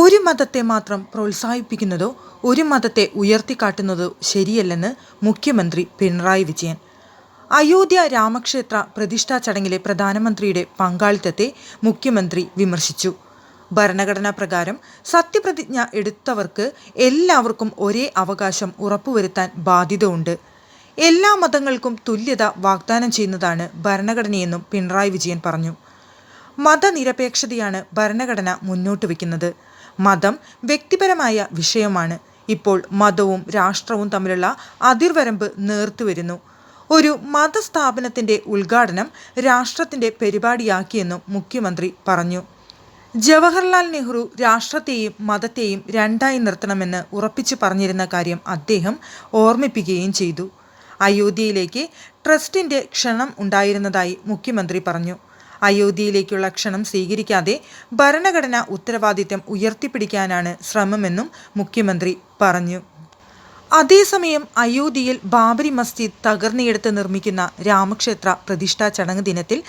ഒരു മതത്തെ മാത്രം പ്രോത്സാഹിപ്പിക്കുന്നതോ ഒരു മതത്തെ ഉയർത്തിക്കാട്ടുന്നതോ ശരിയല്ലെന്ന് മുഖ്യമന്ത്രി പിണറായി വിജയൻ. അയോധ്യ രാമക്ഷേത്ര പ്രതിഷ്ഠാ ചടങ്ങിലെ പ്രധാനമന്ത്രിയുടെ പങ്കാളിത്തത്തെ മുഖ്യമന്ത്രി വിമർശിച്ചു. ഭരണഘടനാ പ്രകാരം സത്യപ്രതിജ്ഞ എടുത്തവർക്ക് എല്ലാവർക്കും ഒരേ അവകാശം ഉറപ്പുവരുത്താൻ ബാധ്യതയുണ്ട്. എല്ലാ മതങ്ങൾക്കും തുല്യത വാഗ്ദാനം ചെയ്യുന്നതാണ് ഭരണഘടനയെന്നും പിണറായി വിജയൻ പറഞ്ഞു. മതനിരപേക്ഷതയാണ് ഭരണഘടന മുന്നോട്ട് വയ്ക്കുന്നത്. മതം വ്യക്തിപരമായ വിഷയമാണ്. ഇപ്പോൾ മതവും രാഷ്ട്രവും തമ്മിലുള്ള അതിർവരമ്പ് നേർത്തുവരുന്നു ഒരു മതസ്ഥാപനത്തിന്റെ ഉദ്ഘാടനം രാഷ്ട്രത്തിന്റെ പരിപാടിയാക്കിയെന്നും മുഖ്യമന്ത്രി പറഞ്ഞു. ജവഹർലാൽ നെഹ്റു രാഷ്ട്രത്തെയും മതത്തെയും രണ്ടായി നിർത്തണമെന്ന് ഉറപ്പിച്ചു പറഞ്ഞിരുന്ന കാര്യം അദ്ദേഹം ഓർമ്മിപ്പിക്കുകയും ചെയ്തു. അയോധ്യയിലേക്ക് ട്രസ്റ്റിന്റെ ക്ഷണം ഉണ്ടായിരുന്നതായി മുഖ്യമന്ത്രി പറഞ്ഞു. അയോധ്യയിലേക്കുള്ള ക്ഷണം സ്വീകരിക്കാതെ ഭരണഘടന ഉത്തരവാദിത്തം ഉയർത്തിപ്പിടിക്കാനാണ് ശ്രമമെന്നും മുഖ്യമന്ത്രി പറഞ്ഞു. അതേസമയം അയോധ്യയിൽ ബാബരി മസ്ജിദ് തകർന്നെടുത്ത് നിർമ്മിക്കുന്ന രാമക്ഷേത്ര പ്രതിഷ്ഠാ ചടങ്ങ് ദിനത്തിൽ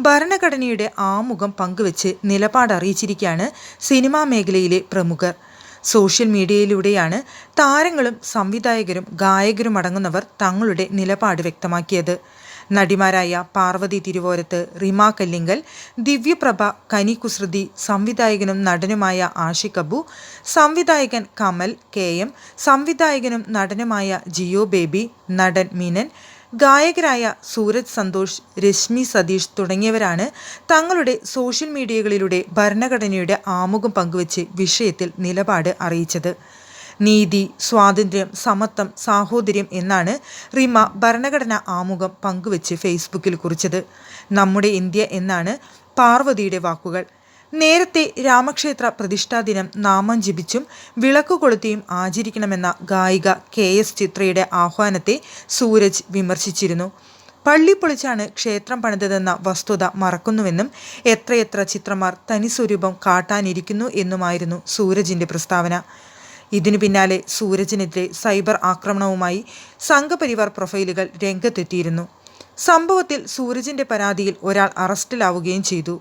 ഭരണഘടനയുടെ ആമുഖം പങ്കുവച്ച് നിലപാട് അറിയിച്ചിരിക്കുകയാണ് സിനിമാ മേഖലയിലെ പ്രമുഖർ. സോഷ്യൽ മീഡിയയിലൂടെയാണ് താരങ്ങളും സംവിധായകരും ഗായകരും അടങ്ങുന്നവർ തങ്ങളുടെ നിലപാട് വ്യക്തമാക്കിയത്. നടിമാരായ പാർവതി തിരുവോരത്ത് റിമ കല്ലിങ്കൽ ദിവ്യപ്രഭ കനി കുസൃതി സംവിധായകനും നടനുമായ അബു സംവിധായകൻ കമൽ കെ എം സംവിധായകനും നടനുമായ ജിയോ ബേബി നടൻ മീനൻ ഗായകരായ സൂരജ് സന്തോഷ് രശ്മി സതീഷ് തുടങ്ങിയവരാണ് തങ്ങളുടെ സോഷ്യൽ മീഡിയകളിലൂടെ ഭരണഘടനയുടെ ആമുഖം പങ്കുവച്ച് വിഷയത്തിൽ നിലപാട് അറിയിച്ചത്. നീതി സ്വാതന്ത്ര്യം സമത്വം സാഹോദര്യം എന്നാണ് റിമ ഭരണഘടന ആമുഖം പങ്കുവച്ച് ഫേസ്ബുക്കിൽ കുറിച്ചത്. നമ്മുടെ ഇന്ത്യ എന്നാണ് പാർവതിയുടെ വാക്കുകൾ. നേരത്തെ രാമക്ഷേത്ര പ്രതിഷ്ഠാ ദിനം നാമം ജപിച്ചും വിളക്കു കൊളുത്തിയും ആചരിക്കണമെന്ന ഗായിക കെ എസ് ചിത്രയുടെ ആഹ്വാനത്തെ സൂരജ് വിമർശിച്ചിരുന്നു. പള്ളി പൊളിച്ചാണ് ക്ഷേത്രം പണിതതെന്ന വസ്തുത മറക്കുന്നുവെന്നും എത്രയെത്ര ചിത്രമാർ തനി സ്വരൂപം കാട്ടാനിരിക്കുന്നു എന്നുമായിരുന്നു സൂരജിന്റെ പ്രസ്താവന. ഇതിനു പിന്നാലെ സൂരജിനെതിരെ സൈബർ ആക്രമണവുമായി സംഘപരിവാർ പ്രൊഫൈലുകൾ രംഗത്തെത്തിയിരുന്നു. സംഭവത്തിൽ സൂരജിന്റെ പരാതിയിൽ ഒരാൾ അറസ്റ്റിലാവുകയും ചെയ്തു.